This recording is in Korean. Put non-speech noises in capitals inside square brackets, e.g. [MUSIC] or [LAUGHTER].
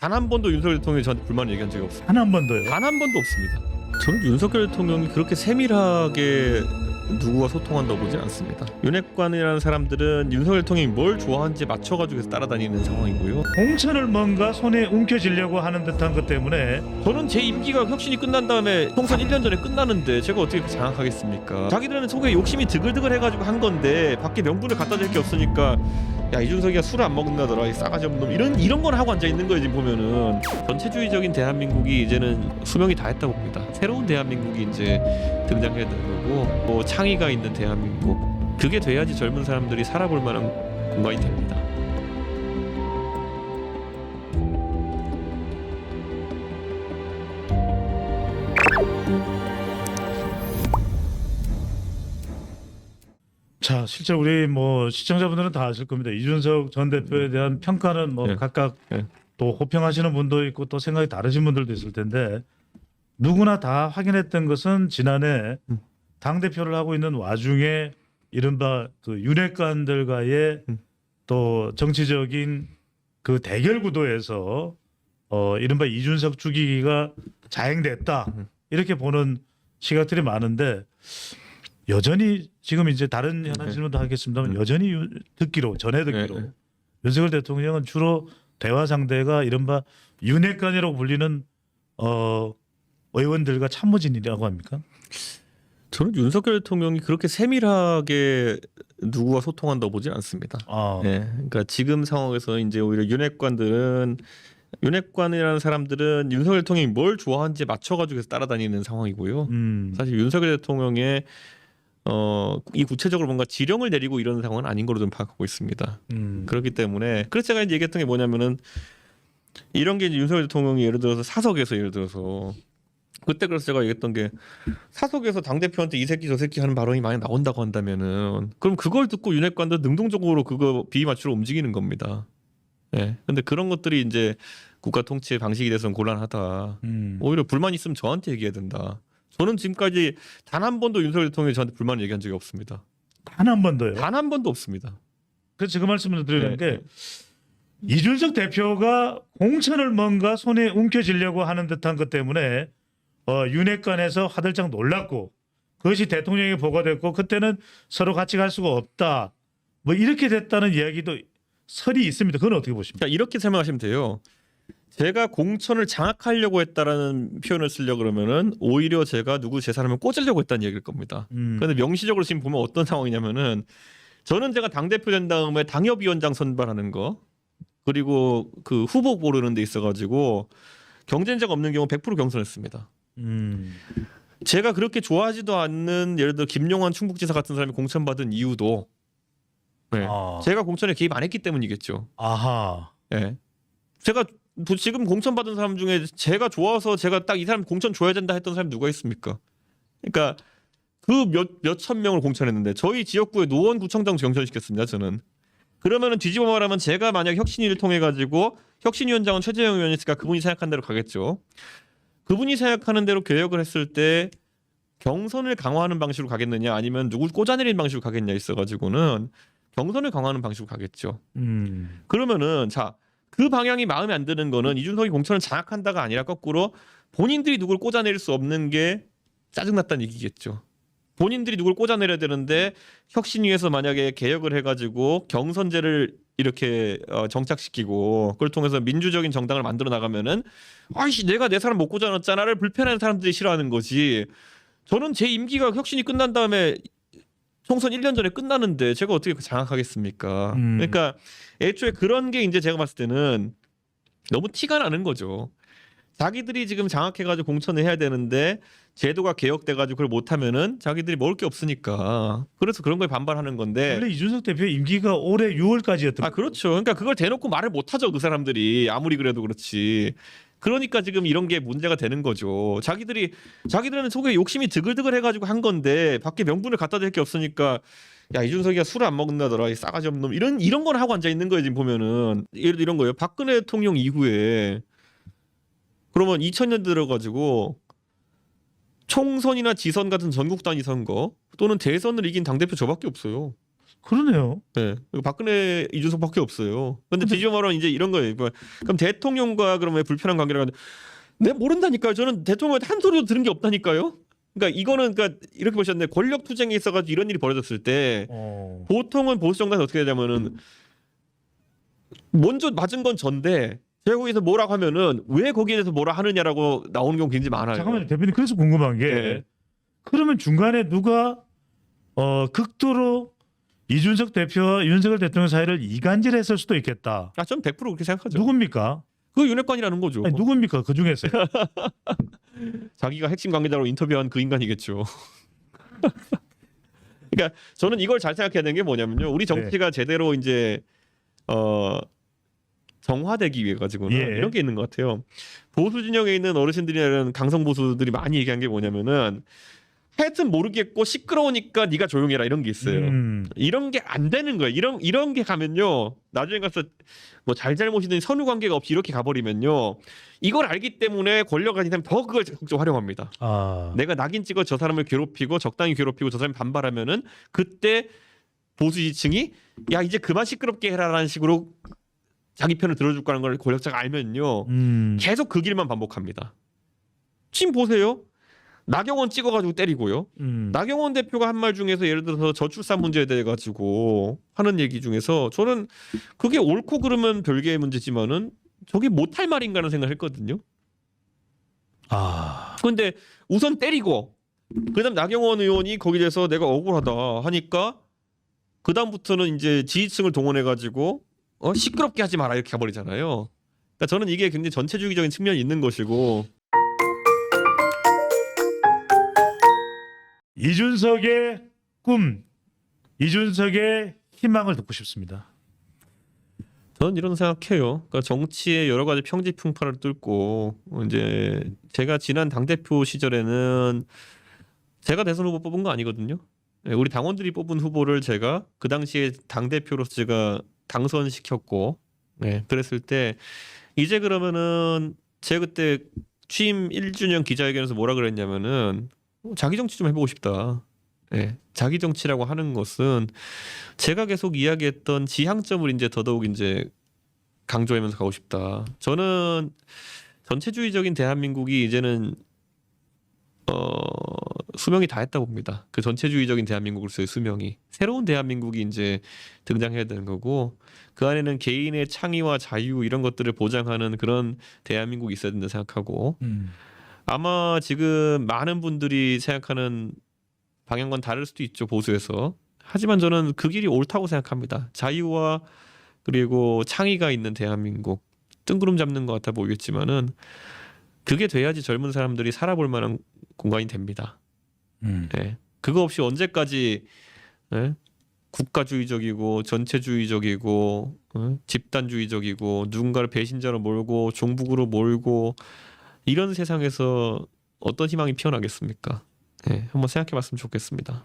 단 한 번도 윤석열 대통령이 저한테 불만을 얘기한 적이 없어요. 단 한 번도요. 단 한 번도 없습니다. 저는 윤석열 대통령이 그렇게 세밀하게 누구와 소통한다고 보진 않습니다. 윤핵관이라는 사람들은 윤석열 대통령이 뭘 좋아하는지 맞춰가지고 따라다니는 상황이고요. 공천을 뭔가 손에 움켜쥐려고 하는 듯한 것 때문에 저는 제 임기가 혁신이 끝난 다음에 총선 1년 전에 끝나는데 제가 어떻게 그 장악하겠습니까? 자기들은 속에 욕심이 드글드글 해가지고 한 건데 밖에 명분을 갖다 댈 게 없으니까 야 이준석이가 술안 먹는다더라 이 싸가지 없는 놈 이런 이런 걸 하고 앉아 있는 거예요 지금 보면은 전체주의적인 대한민국이 이제는 수명이 다 했다고 봅니다. 새로운 대한민국이 이제 등장해야 되는 거고 뭐 창의가 있는 대한민국 그게 돼야지 젊은 사람들이 살아볼 만한 공간이 됩니다. 자 실제 우리 뭐 시청자분들은 다 아실 겁니다. 이준석 전 대표에 대한 평가는 뭐 네. 각각 네. 또 호평하시는 분도 있고 또 생각이 다르신 분들도 있을 텐데 누구나 다 확인했던 것은 지난해 음. 당 대표를 하고 있는 와중에 이른바 그 윤핵관들과의 음. 또 정치적인 그 대결 구도에서 어 이른바 이준석 죽이기가 자행됐다 음. 이렇게 보는 시각들이 많은데 여전히 지금 이제 다른 현안 네. 질문도 하겠습니다만 음. 여전히 유- 듣기로 전해 듣기로 네, 네. 윤석열 대통령은 주로 대화 상대가 이른바 윤핵관이라고 불리는 어 의원들과 참모진이라고 합니까? 저는 윤석열 대통령이 그렇게 세밀하게 누구와 소통한다고 보진 않습니다. 아, 네, 그러니까 지금 상황에서 이제 오히려 윤핵관들은 윤핵관이라는 사람들은 윤석열 대통령이 뭘 좋아하는지 맞춰가지고 따라다니는 상황이고요. 음, 사실 윤석열 대통령의 어, 이 구체적으로 뭔가 지령을 내리고 이런 상황은 아닌 걸로 좀 파악하고 있습니다. 음, 그렇기 때문에 그래서 제가 이제 얘기했던 게 뭐냐면은 이런 게 이제 윤석열 대통령이 예를 들어서 사석에서 예를 들어서 그때 그래서 제가 얘기했던 게 사석에서 당 대표한테 이 새끼 저 새끼 하는 발언이 많이 나온다고 한다면은 그럼 그걸 듣고 윤핵관도 능동적으로 그거 비위 맞추러 움직이는 겁니다. 예. 근데 그런 것들이 이제 국가 통치 방식이 돼서는 곤란하다. 음. 오히려 불만 있으면 저한테 얘기해야 된다. 저는 지금까지 단 한 번도 윤석열 대통령이 저한테 불만을 얘기한 적이 없습니다. 단 한 번도요. 단 한 번도 없습니다. 그래서 그 말씀을 드리는 네, 게 네. 이준석 대표가 공천을 뭔가 손에 움켜쥐려고 하는 듯한 것 때문에 어, 윤핵관에서 화들짝 놀랐고 그것이 대통령에 보고됐고 그때는 서로 같이 갈 수가 없다. 뭐 이렇게 됐다는 이야기도 설이 있습니다. 그건 어떻게 보십니까? 자 이렇게 설명하시면 돼요. 제가 공천을 장악하려고 했다라는 표현을 쓰려 그러면은 오히려 제가 누구 제 사람을 꽂으려고 했다는 얘기일 겁니다. 음. 그런데 명시적으로 지금 보면 어떤 상황이냐면은 저는 제가 당 대표 된 다음에 당협위원장 선발하는 거 그리고 그 후보 고르는 데 있어가지고 경쟁자가 없는 경우 100% 경선했습니다. 음. 제가 그렇게 좋아하지도 않는 예를 들어 김용환 충북지사 같은 사람이 공천 받은 이유도 네. 아. 제가 공천에 개입 안 했기 때문이겠죠. 아하. 예. 제가 뭐 지금 공천 받은 사람 중에 제가 좋아서 제가 딱 이 사람 공천 줘야 된다 했던 사람이 누가 있습니까? 그러니까 그 몇 몇 천 명을 공천했는데 저희 지역구에 노원구청장 경선시켰습니다. 저는 그러면은 뒤집어 말하면 제가 만약 혁신위를 통해 가지고 혁신위원장은 최재형 의원이니까 그분이 생각한 대로 가겠죠. 그분이 생각하는 대로 개혁을 했을 때 경선을 강화하는 방식으로 가겠느냐 아니면 누굴 꽂아내리는 방식으로 가겠냐 있어가지고는 경선을 강화하는 방식으로 가겠죠. 음. 그러면은 자 그 방향이 마음에 안 드는 거는 이준석이 공천을 장악한다가 아니라 거꾸로 본인들이 누굴 꽂아내릴 수 없는 게 짜증났다는 얘기겠죠. 본인들이 누굴 꽂아내려야 되는데 혁신위에서 만약에 개혁을 해가지고 경선제를 이렇게 어, 정착시키고 그걸 통해서 민주적인 정당을 만들어 나가면은 아이씨 내가 내 사람 못 꽂아놨잖아를 불편해하는 사람들이 싫어하는 거지. 저는 제 임기가 혁신이 끝난 다음에 총선 1년 전에 끝나는데 제가 어떻게 그 장악하겠습니까? 음. 그러니까 애초에 그런 게 이제 제가 봤을 때는 너무 티가 나는 거죠. 자기들이 지금 장악해가지고 공천을 해야 되는데 제도가 개혁돼가지고 그걸 못하면은 자기들이 먹을 게 없으니까 그래서 그런 거에 반발하는 건데 원래 이준석 대표 임기가 올해 6월까지였던 아 그렇죠. 그러니까 그걸 대놓고 말을 못하죠 그 사람들이 아무리 그래도 그렇지. 그러니까 지금 이런 게 문제가 되는 거죠. 자기들이 자기들은 속에 욕심이 드글드글 해가지고 한 건데 밖에 명분을 갖다 댈 게 없으니까 야 이준석이가 술을 안 먹는다더라 이 싸가지 없는 놈 이런 이런 걸 하고 앉아 있는 거예요 지금 보면은 예를 들어 이런 거예요. 박근혜 대통령 이후에 그러면 2000년 들어가지고 총선이나 지선 같은 전국 단위 선거 또는 대선을 이긴 당 대표 저밖에 없어요. 그러네요. 네. 그리고 박근혜 이준석밖에 없어요. 근데 뒤집어 말하면 이제 이런 거예요. 뭐, 그럼 대통령과 그러면 불편한 관계라고 하는데 내 모른다니까요. 저는 대통령한테 한 소리도 들은 게 없다니까요. 그러니까 이거는 그러니까 이렇게 보셨는데 권력 투쟁에 있어가지고 이런 일이 벌어졌을 때 어. 보통은 보수 정당에서 어떻게 되냐면은 먼저 맞은 건 전데 거기서 뭐라고 하면은 왜 거기에 대해서 뭐라 하느냐라고 나오는 경우 굉장히 많아요. 잠깐만요, 대표님. 그래서 궁금한 게 네. 그러면 중간에 누가 어 극도로 이준석 대표와 윤석열 대통령 사이를 이간질했을 수도 있겠다. 아, 저는 100% 그렇게 생각하죠. 누굽니까? 그 윤핵관이라는 거죠. 아니, 누굽니까 그 중에서? [LAUGHS] 자기가 핵심 관계자로 인터뷰한 그 인간이겠죠. [LAUGHS] 그러니까 저는 이걸 잘 생각해야 되는 게 뭐냐면요. 우리 정치가 제대로 이제 어 정화되기 위해 가지고는 예. 이런 게 있는 것 같아요. 보수 진영에 있는 어르신들이나 강성 보수들이 많이 얘기한 게 뭐냐면은 하여튼 모르겠고 시끄러우니까 네가 조용해라 이런 게 있어요. 음, 이런 게 안 되는 거예요. 이런 이런 게 가면요. 나중에 가서 뭐 잘잘못이든 선후 관계가 없이 이렇게 가버리면요. 이걸 알기 때문에 권력 가진 사람 더 그걸 적극적으로 활용합니다. 아, 내가 낙인 찍어 저 사람을 괴롭히고 적당히 괴롭히고 저 사람이 반발하면은 그때 보수 지층이 야 이제 그만 시끄럽게 해라라는 식으로 자기 편을 들어줄 거라는 걸 권력자가 알면요. 음, 계속 그 길만 반복합니다. 지금 보세요. 나경원 찍어가지고 때리고요. 음, 나경원 대표가 한 말 중에서 예를 들어서 저출산 문제에 대해 가지고 하는 얘기 중에서 저는 그게 옳고 그르면 별개의 문제지만은 저게 못할 말인가라는 생각을 했거든요. 아, 근데 우선 때리고 그다음 나경원 의원이 거기에 대해서 내가 억울하다 하니까 그다음부터는 이제 지지층을 동원해 가지고 어 시끄럽게 하지 마라 이렇게 가버리잖아요. 그러니까 저는 이게 굉장히 전체주의적인 측면이 있는 것이고 이준석의 꿈, 이준석의 희망을 듣고 싶습니다. 저는 이런 생각해요. 그러니까 정치의 여러 가지 평지 풍파를 뚫고 이제 제가 지난 당 대표 시절에는 제가 대선 후보 뽑은 거 아니거든요. 예, 우리 당원들이 뽑은 후보를 제가 그 당시에 당 대표로서 제가 당선시켰고, 네, 그랬을 때 이제 그러면은 제가 그때 취임 1주년 기자회견에서 뭐라 그랬냐면은 자기 정치 좀 해보고 싶다. 예, 자기 정치라고 하는 것은 제가 계속 이야기했던 지향점을 이제 더더욱 이제 강조하면서 가고 싶다. 저는 전체주의적인 대한민국이 이제는 어 수명이 다 했다 봅니다. 그 전체주의적인 대한민국으로서의 수명이 새로운 대한민국이 이제 등장해야 되는 거고 그 안에는 개인의 창의와 자유 이런 것들을 보장하는 그런 대한민국이 있어야 된다 생각하고 음, 아마 지금 많은 분들이 생각하는 방향과는 다를 수도 있죠 보수에서 하지만 저는 그 길이 옳다고 생각합니다 자유와 그리고 창의가 있는 대한민국 뜬구름 잡는 것 같아 보이겠지만은 그게 돼야지 젊은 사람들이 살아볼 만한 공간이 됩니다 음. 예. 그거 없이 언제까지 예? 국가주의적이고 전체주의적이고 어? 집단주의적이고 누군가를 배신자로 몰고 종북으로 몰고 이런 세상에서 어떤 희망이 피어나겠습니까? 예, 한번 생각해 봤으면 좋겠습니다.